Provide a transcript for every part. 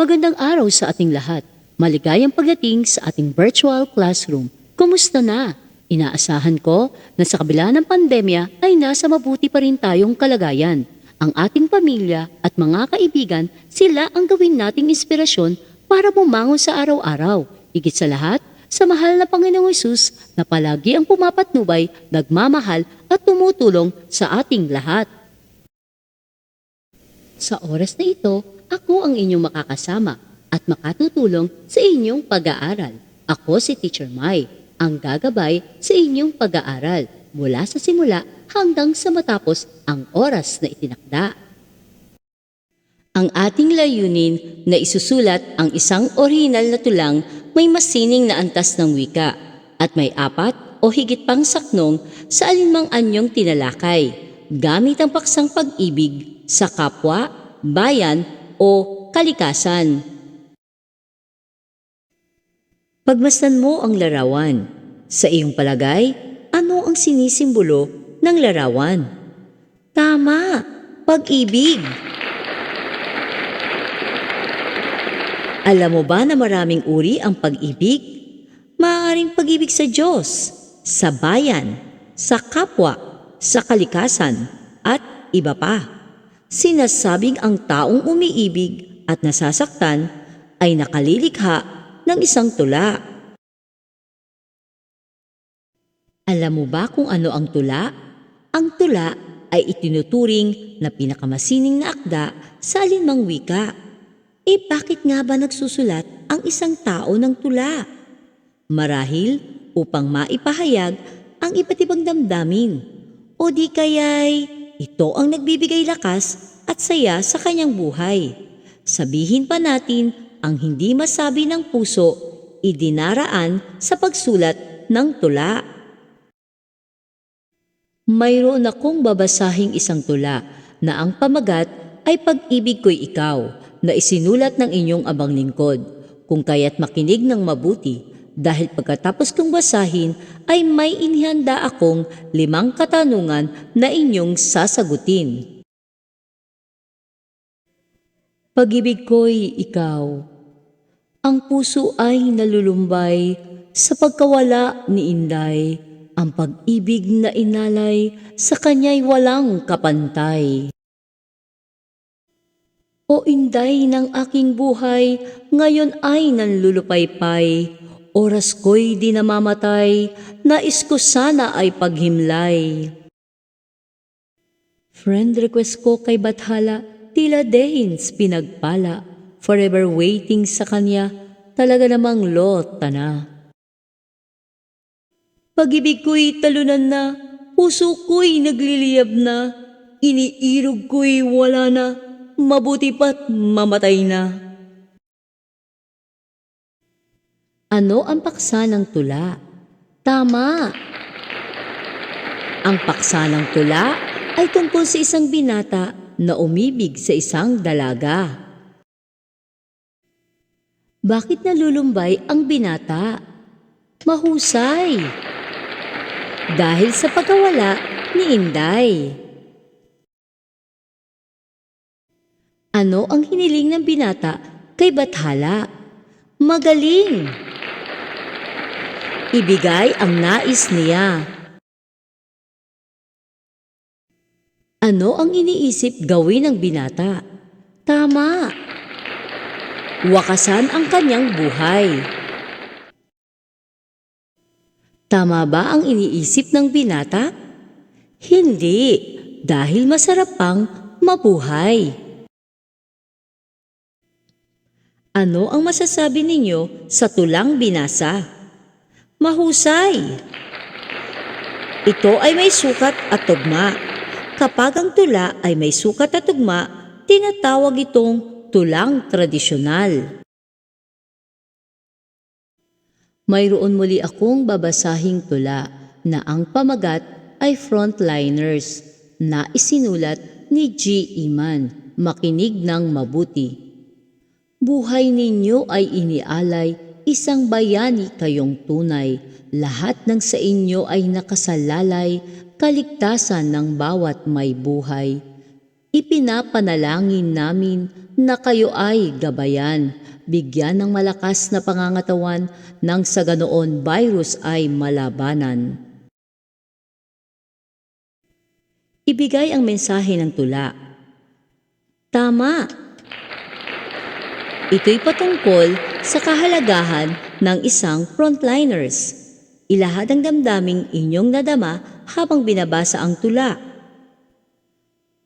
Magandang araw sa ating lahat. Maligayang pagdating sa ating virtual classroom. Kumusta na? Inaasahan ko na sa kabila ng pandemya ay nasa mabuti pa rin tayong kalagayan. Ang ating pamilya at mga kaibigan, sila ang gawin nating inspirasyon para bumangon sa araw-araw. Higit sa lahat, sa mahal na Panginoong Yesus na palagi ang pumapatnubay, nagmamahal at tumutulong sa ating lahat. Sa oras na ito, ako ang inyong makakasama at makatutulong sa inyong pag-aaral. Ako si Teacher Mai, ang gagabay sa inyong pag-aaral mula sa simula hanggang sa matapos ang oras na itinakda. Ang ating layunin na isusulat ang isang orihinal na tulang may masining na antas ng wika at may apat o higit pang saknong sa alinmang anyong tinalakay gamit ang paksang pag-ibig sa kapwa, bayan o kalikasan. Pagmasdan mo ang larawan. Sa iyong palagay, ano ang sinisimbolo ng larawan? Tama, pag-ibig. Alam mo ba na maraming uri ang pag-ibig? Maaaring pag-ibig sa Diyos, sa bayan, sa kapwa, sa kalikasan, at iba pa. Sinasabing ang taong umiibig at nasasaktan ay nakalilikha ng isang tula. Alam mo ba kung ano ang tula? Ang tula ay itinuturing na pinakamasining na akda sa alinmang wika. E bakit nga ba nagsusulat ang isang tao ng tula? Marahil upang maipahayag ang iba't ibang damdamin. O di kaya'y ito ang nagbibigay lakas at saya sa kanyang buhay. Sabihin pa natin ang hindi masabi ng puso, idinaraan sa pagsulat ng tula. Mayroon akong babasahing isang tula na ang pamagat ay pag-ibig ko'y ikaw na isinulat ng inyong abang lingkod. Kung kaya't makinig ng mabuti dahil pagkatapos kong basahin ay may inihanda akong limang katanungan na inyong sasagutin. Pag-ibig ko'y ikaw. Ang puso ay nalulumbay sa pagkawala ni Inday. Ang pag-ibig na inalay sa kanya'y walang kapantay. O Inday ng aking buhay, ngayon ay nanlulupaypay. Oras ko'y di namamatay, nais ko sana ay paghimlay. Friend request ko kay Bathala, tila dehins pinagpala. Forever waiting sa kanya, talaga namang lota na. Pag-ibig ko'y talunan na, puso ko'y nagliliyab na, iniirog ko'y wala na, mabuti pa't mamatay na. Ano ang paksa ng tula? Tama! Ang paksa ng tula ay tungkol sa isang binata na umibig sa isang dalaga. Bakit nalulumbay ang binata? Mahusay! Dahil sa pagkawala ni Inday. Ano ang hiniling ng binata kay Bathala? Magaling! Ibigay ang nais niya. Ano ang iniisip gawin ng binata? Tama! Wakasan ang kanyang buhay. Tama ba ang iniisip ng binata? Hindi, dahil masarap pang mabuhay. Ano ang masasabi ninyo sa tulang binasa? Mahusay! Ito ay may sukat at tugma. Kapag ang tula ay may sukat at tugma, tinatawag itong tulang tradisyonal. Mayroon muli akong babasahing tula na ang pamagat ay Frontliners na isinulat ni G. Iman. Makinig ng mabuti. Buhay ninyo ay inialay, isang bayani kayong tunay. Lahat ng sa inyo ay nakasalalay, kaligtasan ng bawat may buhay. Ipinapanalangin namin na kayo ay gabayan, bigyan ng malakas na pangangatawan nang sa ganoon virus ay malabanan. Ibigay ang mensahe ng tula. Tama! Ito'y patungkol sa kahalagahan ng isang frontliners. Ilahad ang damdaming inyong nadama habang binabasa ang tula.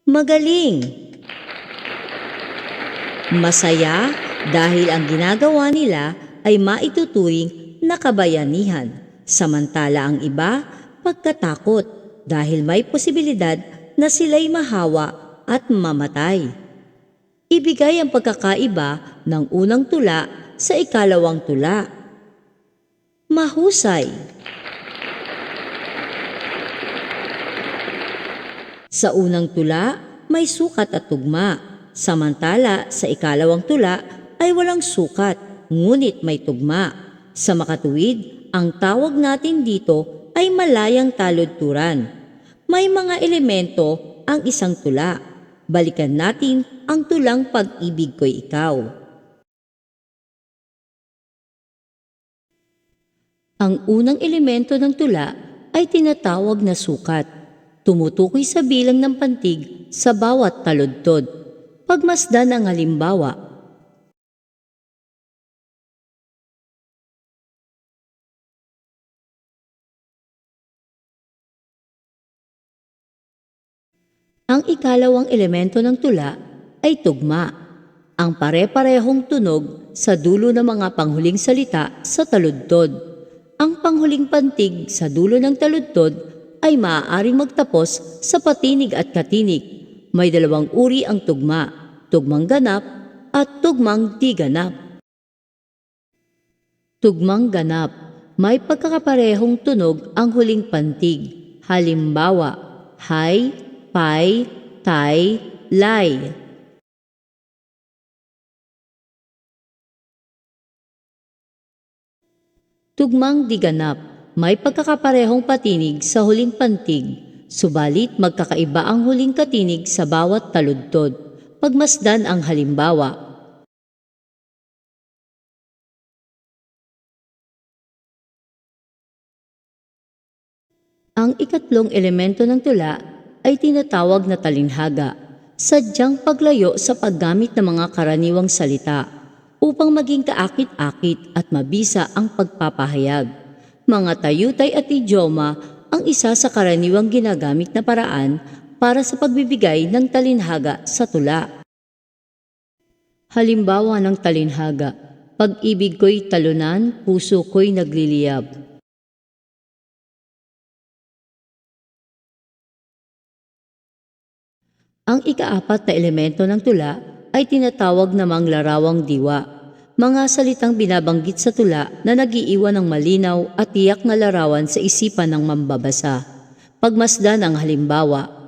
Magaling! Masaya dahil ang ginagawa nila ay maituturing na kabayanihan, samantala ang iba pagkatakot dahil may posibilidad na sila'y mahawa at mamatay. Ibigay ang pagkakaiba ng unang tula sa ikalawang tula. Mahusay. Sa unang tula, may sukat at tugma. Samantala, sa ikalawang tula ay walang sukat, ngunit may tugma. Sa makatuwid, ang tawag natin dito ay malayang taludturan. May mga elemento ang isang tula. Balikan natin ang tulang pag-ibig ko'y ikaw. Ang unang elemento ng tula ay tinatawag na sukat. Tumutukoy sa bilang ng pantig sa bawat taludtod. Pagmasdan ang halimbawa, Ang ikalawang elemento ng tula ay tugma, ang pare-parehong tunog sa dulo ng mga panghuling salita sa taludtod. Ang panghuling pantig sa dulo ng taludtod ay maaaring magtapos sa patinig at katinig. May dalawang uri ang tugma, tugmang ganap at tugmang di ganap. Tugmang ganap, may pagkakaparehong tunog ang huling pantig. Halimbawa, hay, pai, tai, lay. Tugmang diganap, may pagkakaparehong patinig sa huling pantig, subalit magkakaiba ang huling katinig sa bawat taludtod. Pagmasdan ang halimbawa, Ang ikatlong elemento ng tula ay tinatawag na talinhaga, sadyang paglayo sa paggamit ng mga karaniwang salita upang maging kaakit-akit at mabisa ang pagpapahayag. Mga tayutay at idioma ang isa sa karaniwang ginagamit na paraan para sa pagbibigay ng talinhaga sa tula. Halimbawa ng talinhaga, pag-ibig ko'y talunan, puso ko'y nagliliyab. Ang ikaapat na elemento ng tula ay tinatawag namang larawang diwa, mga salitang binabanggit sa tula na nagiiwan ng malinaw at tiyak na larawan sa isipan ng mambabasa. Pagmasdan ang halimbawa,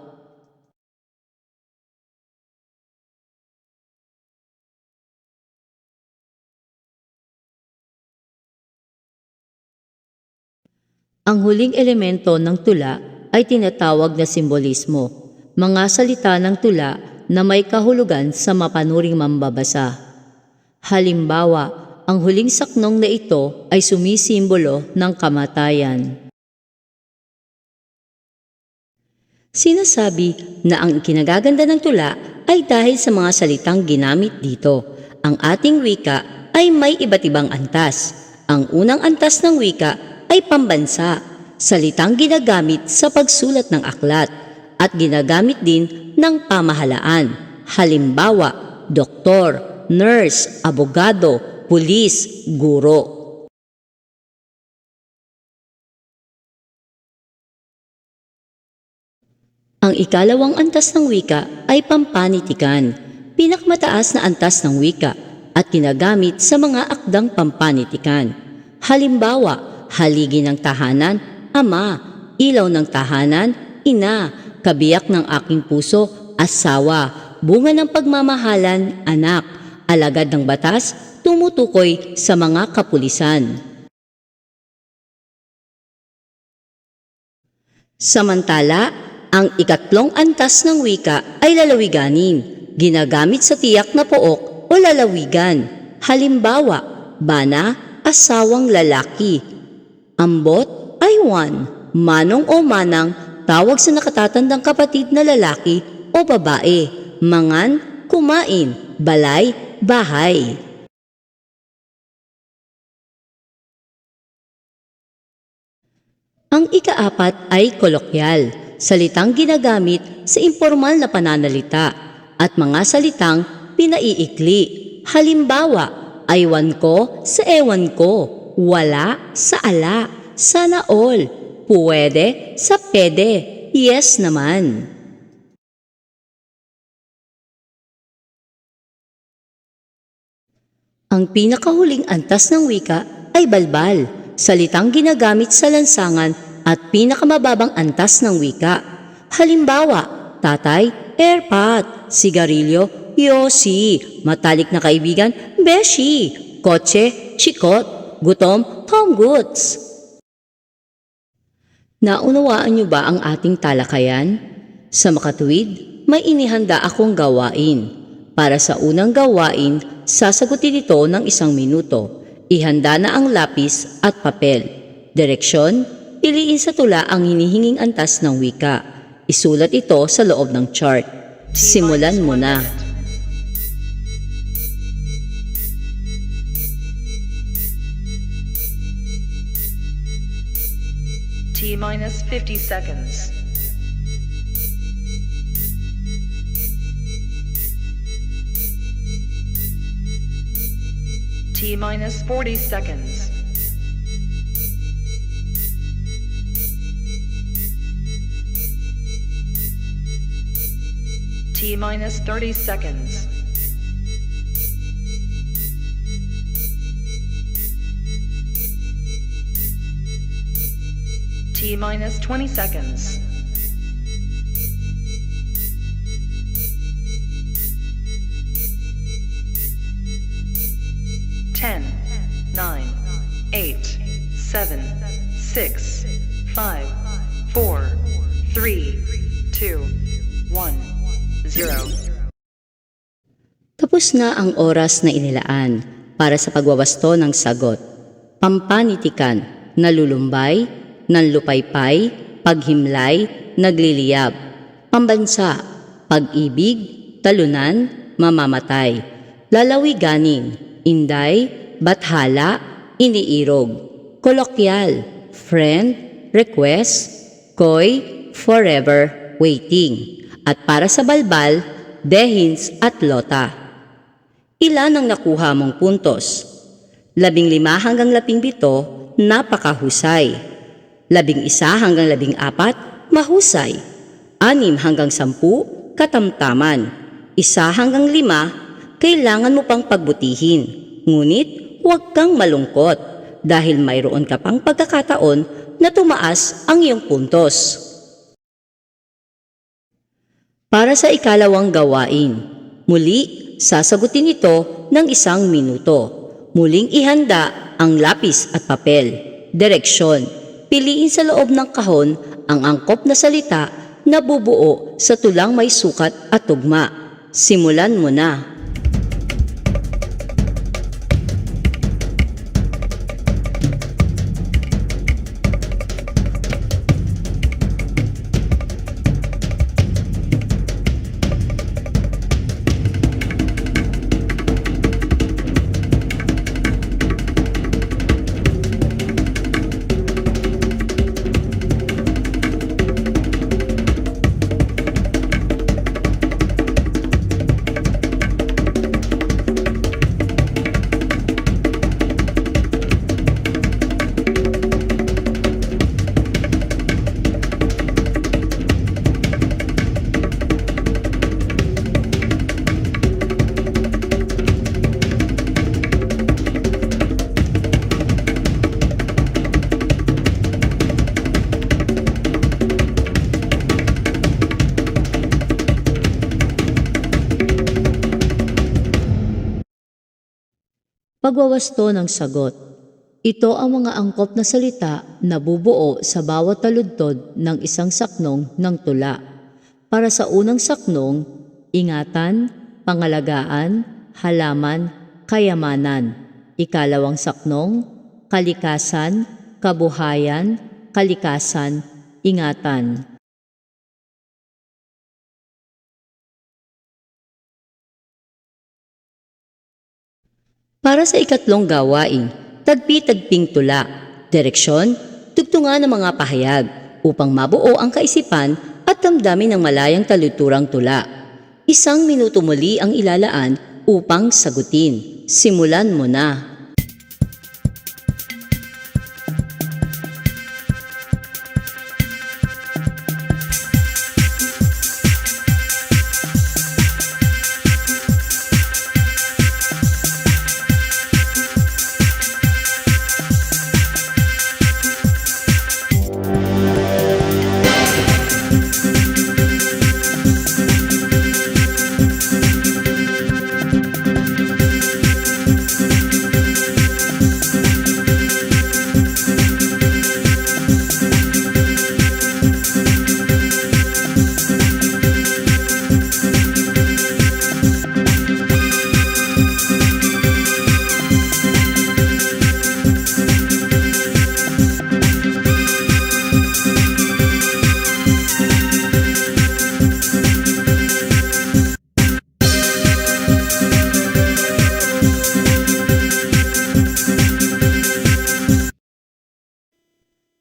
Ang huling elemento ng tula ay tinatawag na simbolismo, mga salita ng tula na may kahulugan sa mapanuring mambabasa. Halimbawa, ang huling saknong na ito ay sumisimbolo ng kamatayan. Sinasabi na ang kinagaganda ng tula ay dahil sa mga salitang ginamit dito. Ang ating wika ay may iba't ibang antas. Ang unang antas ng wika ay pambansa, salitang ginagamit sa pagsulat ng aklat at ginagamit din ng pamahalaan. Halimbawa, doktor, nurse, abogado, pulis, guro. Ang ikalawang antas ng wika ay pampanitikan, pinakmataas na antas ng wika at ginagamit sa mga akdang pampanitikan. Halimbawa, haligi ng tahanan, ama, ilaw ng tahanan, ina, kabiyak ng aking puso, asawa, bunga ng pagmamahalan, anak, alagad ng batas, tumutukoy sa mga kapulisan. Samantala, Ang ikatlong antas ng wika ay lalawiganin, ginagamit sa tiyak na pook o lalawigan. Halimbawa, bana, asawang lalaki. Ambot ay one, manong o manang, tawag sa nakatatandang kapatid na lalaki o babae. Mangan, kumain, balay, bahay. Ang ikaapat ay kolokyal, salitang ginagamit sa impormal na pananalita at mga salitang pinaiikli. Halimbawa, aywan ko sa ewan ko, wala sa ala, sana all, puwede sa pede, yes naman. Ang pinakahuling antas ng wika ay balbal, salitang ginagamit sa lansangan at pinakamababang antas ng wika. Halimbawa, tatay, airpot, sigarilyo, yosi, matalik na kaibigan, beshi, kotse, chikot, gutom, home goods. Naunawaan niyo ba ang ating talakayan? Sa makatuwid, may inihanda akong gawain. Para sa unang gawain, sasagutin ito ng isang minuto. Ihanda na ang lapis at papel. Direksyon, piliin sa tula ang hinihinging antas ng wika. Isulat ito sa loob ng chart. Simulan mo na. T minus 50 seconds. T minus 40 seconds. T minus 30 seconds. T minus 20 seconds. Nine, eight, seven, six, five, four, three, two, one, zero. Tapos na ang oras na inilaan para sa pagwawasto ng sagot. Pampanitikan, nalulumbay, nanlupaypay, paghimlay, nagliliyab. Pambansa, pag-ibig, talunan, mamamatay. Lalawiganin, inday, bathala, iniirog. Kolokyal, friend, request, koy, forever, waiting. At para sa balbal, dehins at lota. Ilan ang nakuha mong puntos? Labing lima hanggang labing pito, napakahusay. Labing isa hanggang labing apat, mahusay. Anim hanggang sampu, katamtaman. Isa hanggang lima, kailangan mo pang pagbutihin. Ngunit huwag kang malungkot dahil mayroon ka pang pagkakataon na tumaas ang iyong puntos. Para sa ikalawang gawain, muli sasagutin ito ng isang minuto. Muling ihanda ang lapis at papel. Direksyon, piliin sa loob ng kahon ang angkop na salita na bubuo sa tulang may sukat at tugma. Simulan mo na. Pagwawasto ng sagot. Ito ang mga angkop na salita na bubuo sa bawat taludtod ng isang saknong ng tula. Para sa unang saknong, ingatan, pangalagaan, halaman, kayamanan. Ikalawang saknong, kalikasan, kabuhayan, kalikasan, ingatan. Para sa ikatlong gawain, tagpi-tagping tula. Direksyon, tugtungan ng mga pahayag upang mabuo ang kaisipan at damdamin ng malayang taluturang tula. Isang minuto muli ang ilalaan upang sagutin. Simulan mo na.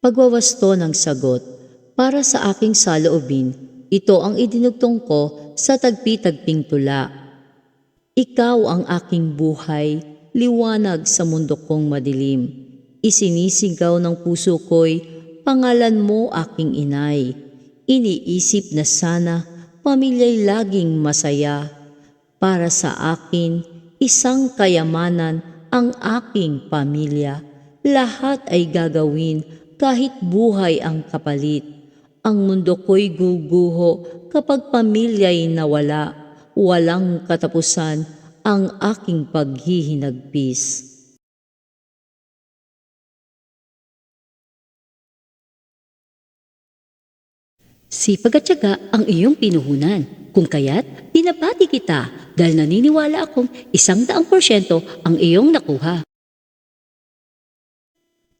Pagwawasto ng sagot. Para sa aking saloobin, ito ang idinugtong ko sa tagpi-tagping tula. Ikaw ang aking buhay, liwanag sa mundo kong madilim. Isinisigaw ng puso ko'y, pangalan mo aking inay. Iniisip na sana, pamilya'y laging masaya. Para sa akin, isang kayamanan ang aking pamilya. Lahat ay gagawin kahit buhay ang kapalit. Ang mundo ko'y guguho kapag pamilya'y nawala. Walang katapusan ang aking paghihinagpis. Sipag at ang iyong pinuhunan. Kung kaya't, pinabati kita dahil naniniwala akong isang daang porsyento ang iyong nakuha.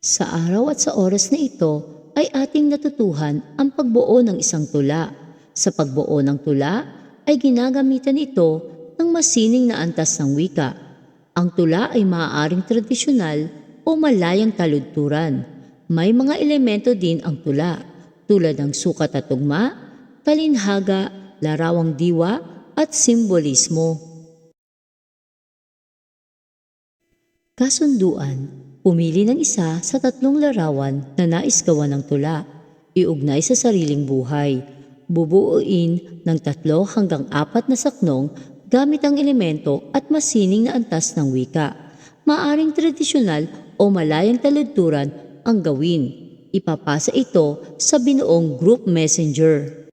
Sa araw at sa oras na ito ay ating natutuhan ang pagbuo ng isang tula. Sa pagbuo ng tula ay ginagamitan ito ng masining na antas ng wika. Ang tula ay maaaring tradisyonal o malayang taludturan. May mga elemento din ang tula tulad ng sukat at tugma, talinhaga, larawang diwa at simbolismo. Kasunduan, pumili ng isa sa tatlong larawan na nais gawa ng tula. Iugnay sa sariling buhay. Bubuuin ng tatlo hanggang apat na saknong gamit ang elemento at masining na antas ng wika. Maaring tradisyonal o malayang taludturan ang gawin. Ipapasa ito sa binuong group messenger.